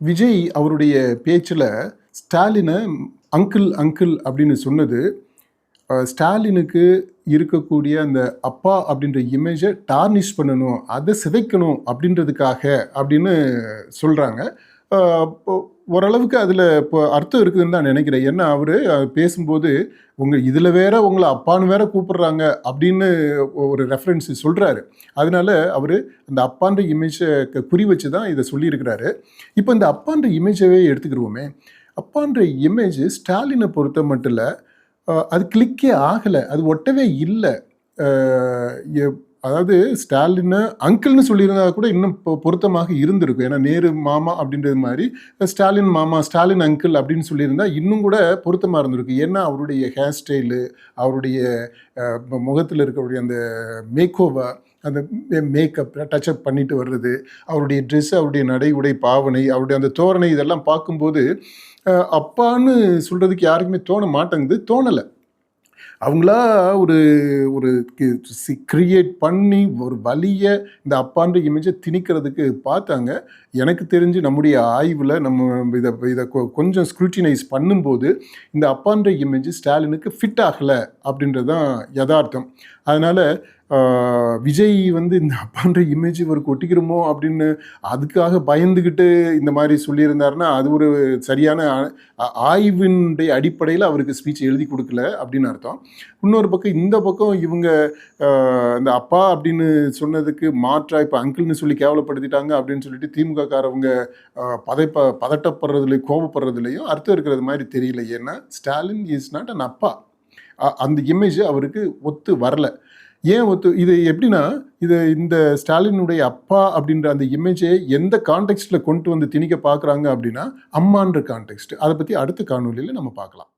விஜய் அவருடைய பேச்சில் ஸ்டாலினை அங்கிள் அங்கிள் அப்படின்னு சொன்னது ஸ்டாலினுக்கு இருக்கக்கூடிய அந்த அப்பா அப்படின்ற இமேஜை டார்னிஷ் பண்ணணும் அதை சிதைக்கணும் அப்படின்றதுக்காக அப்படின்னு சொல்கிறாங்க ஓரளவுக்கு அதில் இப்போ அர்த்தம் இருக்குதுன்னு தான் நினைக்கிறேன். ஏன்னா அவர் பேசும்போது உங்கள் இதில் வேற உங்களை அப்பான்னு வேற கூப்பிடுறாங்க அப்படின்னு ஒரு ரெஃபரன்ஸ் சொல்கிறாரு அதனால அவர் அந்த அப்பான்ற இமேஜை குறி வச்சு தான் இதை சொல்லியிருக்கிறாரு. இப்போ இந்த அப்பான்ற இமேஜவே எடுத்துக்கிடுவோமே அப்பான்ற இமேஜ் ஸ்டாலினை பொறுத்த மட்டும் இல்லை அது கிளிக்கே ஆகலை. அது ஒட்டவே இல்லை. அதாவது ஸ்டாலினை அங்கிள்னு சொல்லியிருந்தா கூட இன்னும் பொ- பொருத்தமாக இருந்திருக்கும். ஏன்னா நேரு மாமா அப்படின்றது மாதிரி ஸ்டாலின் மாமா ஸ்டாலின் அங்கிள் அப்படின்னு சொல்லியிருந்தா இன்னும் கூட பொருத்தமாக இருந்திருக்கு ஏன்னா அவருடைய ஹேர் ஸ்டைலு அவருடைய முகத்தில் இருக்கக்கூடிய அந்த மேக்கோவா அந்த மேக்கப் டச்சப் பண்ணிட்டு வர்றது அவருடைய ட்ரெஸ் அவருடைய நடை உடை பாவனை அவருடைய அந்த தோரணை இதெல்லாம் பார்க்கும்போது அப்பான்னு சொல்கிறதுக்கு யாருக்குமே தோண மாட்டேங்குது தோணலை. அவங்களா ஒரு ஒரு கிரியேட் பண்ணி ஒரு வலியை இந்த அப்பான்ற இமேஜை திணிக்கிறதுக்கு பார்த்தாங்க. எனக்கு தெரிஞ்சு நம்முடைய ஆய்வில் நம்ம இதை இதை கொ- கொஞ்சம் ஸ்க்ரூட்டினைஸ் பண்ணும்போது இந்த அப்பான்ற இமேஜ் ஸ்டாலினுக்கு ஃபிட் ஆகலை அப்படின்றது தான் யதார்த்தம். அதனால் விஜய் வந்து இந்த அப்பான்ற இமேஜ் இவருக்கு ஒட்டிக்கிறோமோ அப்படின்னு அதுக்காக பயந்துக்கிட்டு இந்த மாதிரி சொல்லியிருந்தாருன்னா அது ஒரு சரியான ஆய்வினுடைய அடிப்படையில் அவருக்கு ஸ்பீச் எழுதி கொடுக்கல அப்படின்னு அர்த்தம். இன்னொரு பக்கம் இந்த பக்கம் இவங்க இந்த அப்பா அப்படின்னு சொன்னதுக்கு மாற்றா இப்போ அங்கிள்னு சொல்லி கேவலப்படுத்திட்டாங்க அப்படின்னு சொல்லிட்டு திமுக காரவங்க பதைப்ப பதட்டப்படுறதுலையும் கோபப்படுறதுலையும் அர்த்தம் இருக்கிறது மாதிரி தெரியல. ஏன்னா ஸ்டாலின் இஸ் நாட் அன் அப்பா. அந்த இமேஜ் அவருக்கு ஒத்து வரலை. ஏன் ஒத்து இது எப்படின்னா இது இந்த ஸ்டாலினுடைய அப்பா அப்படின்ற அந்த இமேஜை எந்த கான்டெக்ஸ்டில் கொண்டு வந்து திணிக்க பார்க்குறாங்க அப்படின்னா அம்மான்ற கான்டெக்ஸ்ட் அதை பற்றி அடுத்த காணொலியில் நம்ம பார்க்கலாம்.